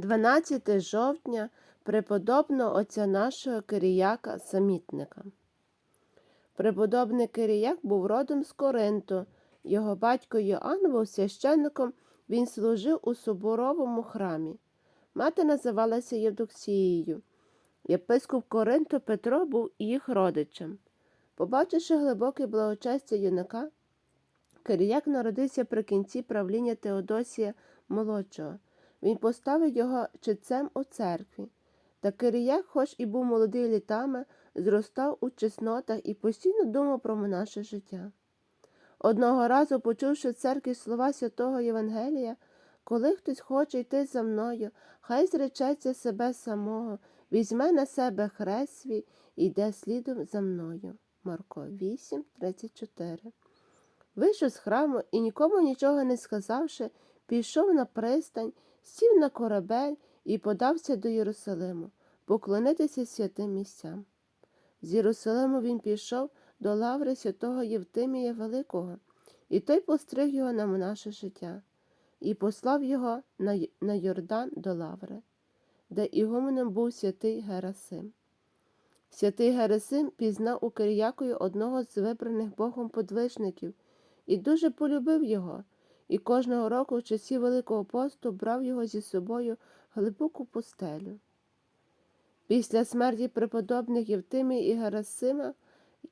12 жовтня преподобного отця нашого Киріяка Самітника. Преподобний Киріяк був родом з Коринту. Його батько Йоанн був священником, він служив у соборовому храмі. Мати називалася Євдоксією. Єпископ Коринту Петро був їх родичем. Побачивши глибоке благочестя юнака, Киріяк народився при кінці правління Теодосія Молодшого. Він поставив його читцем у церкві. Та Киріяк, хоч і був молодий літами, зростав у чеснотах і постійно думав про наше життя. Одного разу, почувши в церкві слова святого Євангелія, коли хтось хоче йти за мною, хай зречеться себе самого, візьме на себе хрест свій і йде слідом за мною. Марко 8, 34 Вийшов з храму і нікому нічого не сказавши, пішов на пристань, сів на корабель і подався до Єрусалиму, поклонитися святим місцям. З Єрусалиму він пішов до лаври святого Євтимія Великого, і той постриг його на наше життя, і послав його на, на Йордан до лаври, де ігуменом був святий Герасим. Святий Герасим пізнав у Киріякою одного з вибраних Богом подвижників і дуже полюбив його, і кожного року в часі Великого посту брав його зі собою глибоку пустелю. Після смерті преподобних Євтимія і Герасима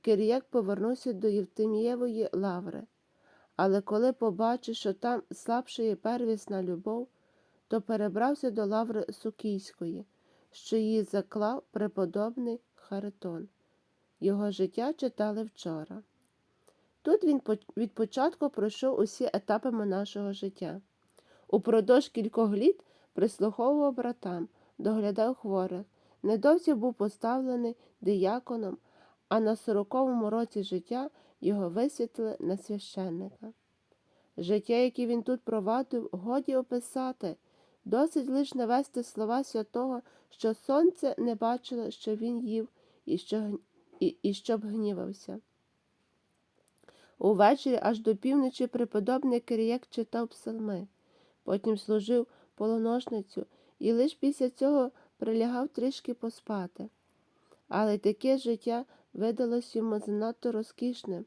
Киріяк повернувся до Євтимієвої лаври, але коли побачив, що там слабшає первісна любов, то перебрався до лаври Сукійської, що її заклав преподобний Харитон. Його життя читали вчора. Тут він від початку пройшов усі етапи нашого життя. Упродовж кількох літ прислуховував братам, доглядав хворих, недовзі був поставлений дияконом, а на сороковому році життя його висвітлили на священника. Життя, яке він тут провадив, годі описати, досить лиш навести слова святого, що сонце не бачило, що він їв, і, що, і, і щоб гнівався. Увечері аж до півночі преподобний Киріяк читав псалми, потім служив полоношницю і лише після цього прилягав трішки поспати. Але таке життя видалось йому занадто розкішним,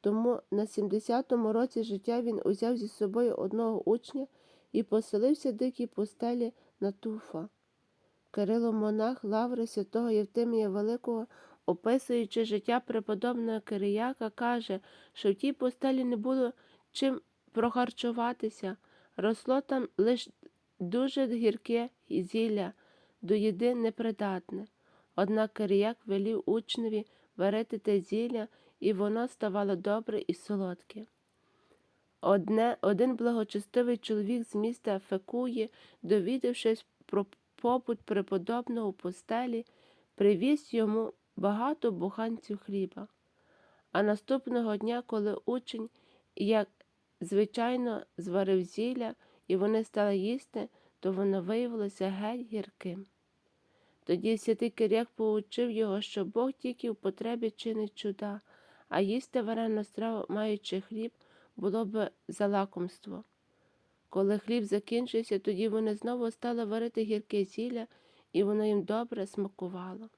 тому на 70-му році життя він узяв зі собою одного учня і поселився в дикій пустелі на Туфа. Кирило монах лаври святого Євтимія Великого, описуючи життя преподобного Кирияка, каже, що в тій пустелі не було чим прохарчуватися, росло там лише дуже гірке зілля, до їди непридатне. Однак Кирияк велів учневі варити те зілля, і воно ставало добре і солодке. Одне, один благочестивий чоловік з міста Фекуї, довідавшись про побут преподобного у постелі, привіз йому багато буханців хліба. А наступного дня, коли учень, як звичайно, зварив зілля, і вони стали їсти, то воно виявилося геть гірким. Тоді святий Киряк поучив його, що Бог тільки в потребі чинить чуда, а їсти варену страву, маючи хліб, було б за лакомство. Коли хліб закінчився, тоді вони знову стали варити гірке зілля, і воно їм добре смакувало.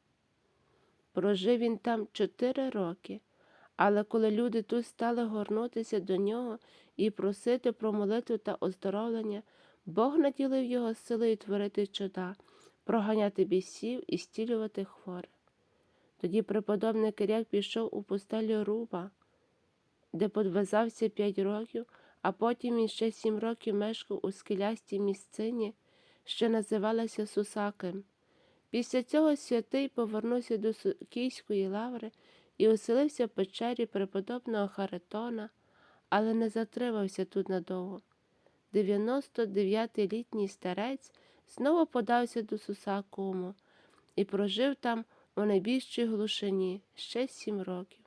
Прожив він там чотири роки, але коли люди тут стали горнутися до нього і просити про молитву та оздоровлення, Бог наділив його силою творити чуда, проганяти бісів і стілювати хворих. Тоді преподобний Киряк пішов у пустелю Руба, де подвизався п'ять років, а потім він ще сім років мешкав у скелястій місцині, що називалася Сусакем. Після цього святий повернувся до Сукійської лаври і оселився в печері преподобного Харитона, але не затримався тут надовго. 99-літній старець знову подався до Сусакуму і прожив там у найбільшій глушині ще сім років.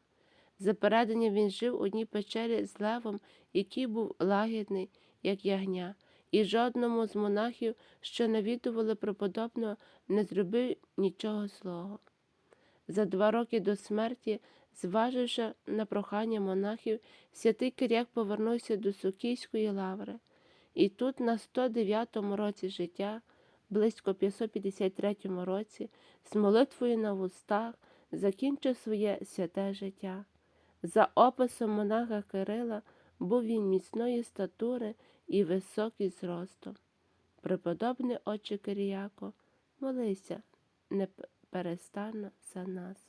За переданням він жив у одній печері з левом, який був лагідний, як ягня, і жодному з монахів, що навідували преподобного, не зробив нічого злого. За два роки до смерті, зваживши на прохання монахів, святий Киряк повернувся до Сукійської лаври, і тут, на 109-му році життя, близько 553 році з молитвою на вустах закінчив своє святе життя. За описом монаха Кирила був він міцної статури і високий зростом. Преподобний отче Киріяко, молися неперестанно за нас.